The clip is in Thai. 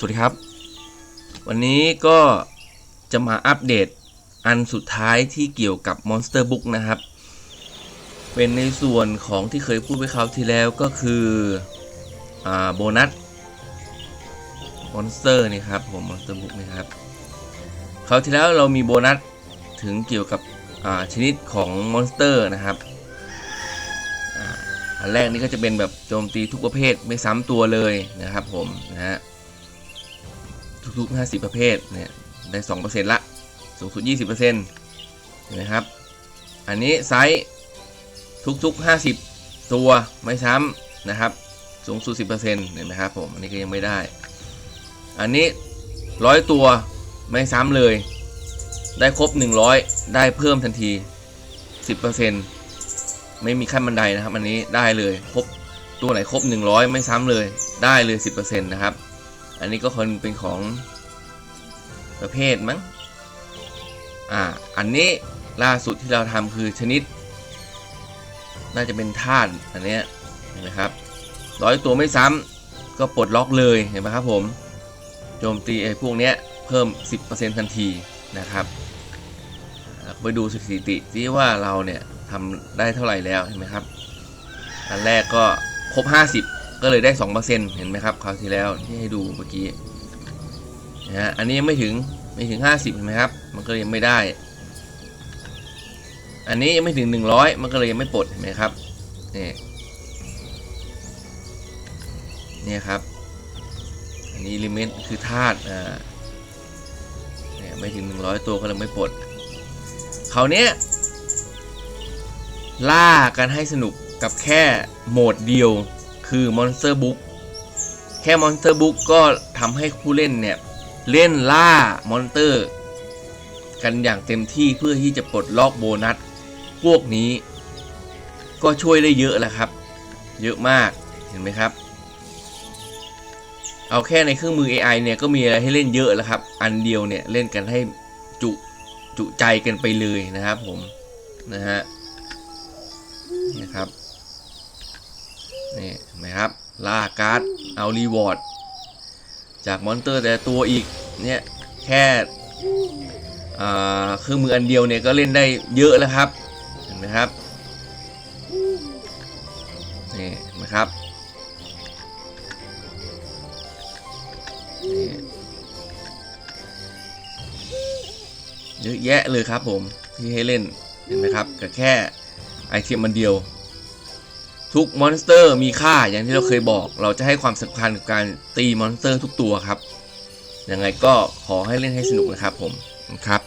สวัสดีครับ วันนี้ก็จะมาอัปเดตอันสุดท้ายที่เกี่ยวกับ Monster Book นะครับ เป็นในส่วนของที่เคยพูดไปคราวที่แล้วก็คืออโบนัส Monster นี่ครับผม Monster Book นี่ครับคราวที่แล้วเรามีโบนัสถึงเกี่ยวกับชนิดของ Monster นะครับอันแรกนี่ก็จะเป็นแบบโจมตีทุกประเภทไม่ซ้ำตัวเลยนะครับผมนะฮะ ทุกๆ 50 ประเภทเนี่ยได้ 2%ละสูงสุด 20%เห็นไหมครับ อันนี้ไซส์ทุกๆ 50 ตัวไม่ซ้ำนะครับ สูงสุด 10%เห็นไหมครับผมอันนี้ก็ยังไม่ได้ อันนี้ 100 ตัวไม่ซ้ำเลย ได้ครบ 100 ได้เพิ่มทันที 10%ไม่มีขั้นบันไดนะครับ อันนี้ได้เลยครบตัวไหนครบ 100 ไม่ซ้ำเลยได้เลย 10%นะครับ อันนี้ก็คนเป็นของประเภทมั้ง อ่า อันนี้ล่าสุดที่เราทำคือชนิด น่าจะเป็นธาตุอันเนี้ยเห็นไหมครับร้อยตัวไม่ซ้ำก็ปลดล็อกเลยเห็นไหมครับผม โจมตีไอ้พวกเนี้ยเพิ่ม 10%ทันทีนะครับไปดูสถิติที่ว่าเราเนี่ยทำได้เท่าไหร่แล้วเห็นไหมครับ อันแรกก็ครบ 50 ก็เลยได้ 2%เห็นไหมครับคราวที่แล้วที่ให้ดูเมื่อกี้นะฮะอันนี้ยังไม่ถึงไม่ถึง 50เห็นไหมครับ มันก็เลยยังไม่ได้ อันนี้ยังไม่ถึง 100 มันก็เลยยังไม่ปลดเห็นไหมครับนี่นี่ครับ อันนี้ลิมิตคือธาตุอ่าเนี่ยไม่ถึง 100 ตัวก็เลยไม่ปลดคราวเนี้ยล่ากันให้สนุกกับแค่โหมดเดียว คือ Monster Book แค่ Monster Book ก็ทำให้ผู้เล่นเนี่ย เล่นล่ามอนเตอร์ กันอย่างเต็มที่เพื่อที่จะปลดล็อกโบนัส พวกนี้ ก็ช่วยได้เยอะแหละครับ เยอะมากเห็นไหมครับ เอาแค่ในเครื่องมือ AI เนี่ยก็มีอะไรให้เล่นเยอะแล้วครับ อันเดียวเนี่ยเล่นกันให้จุจุใจกันไปเลยนะครับผมนะฮะนี่ครับ นี่เห็นไหมครับล่าการ์ดเอารีวอร์ดจากมอนเตอร์แต่ตัวอีกเนี่ยแค่เครื่องมืออันเดียวเนี่ยก็เล่นได้เยอะแล้วครับเห็นไหมครับนี่เห็นไหมครับนี่เยอะแยะเลยครับผมที่ให้เล่นเห็นไหมครับกับแค่ไอเทมมันเดียว ทุกมอนสเตอร์มีค่าอย่างที่เราเคยบอก เราจะให้ความสำคัญกับการตีมอนสเตอร์ทุกตัวครับยังไงก็ขอให้เล่นให้สนุกนะครับผมครับ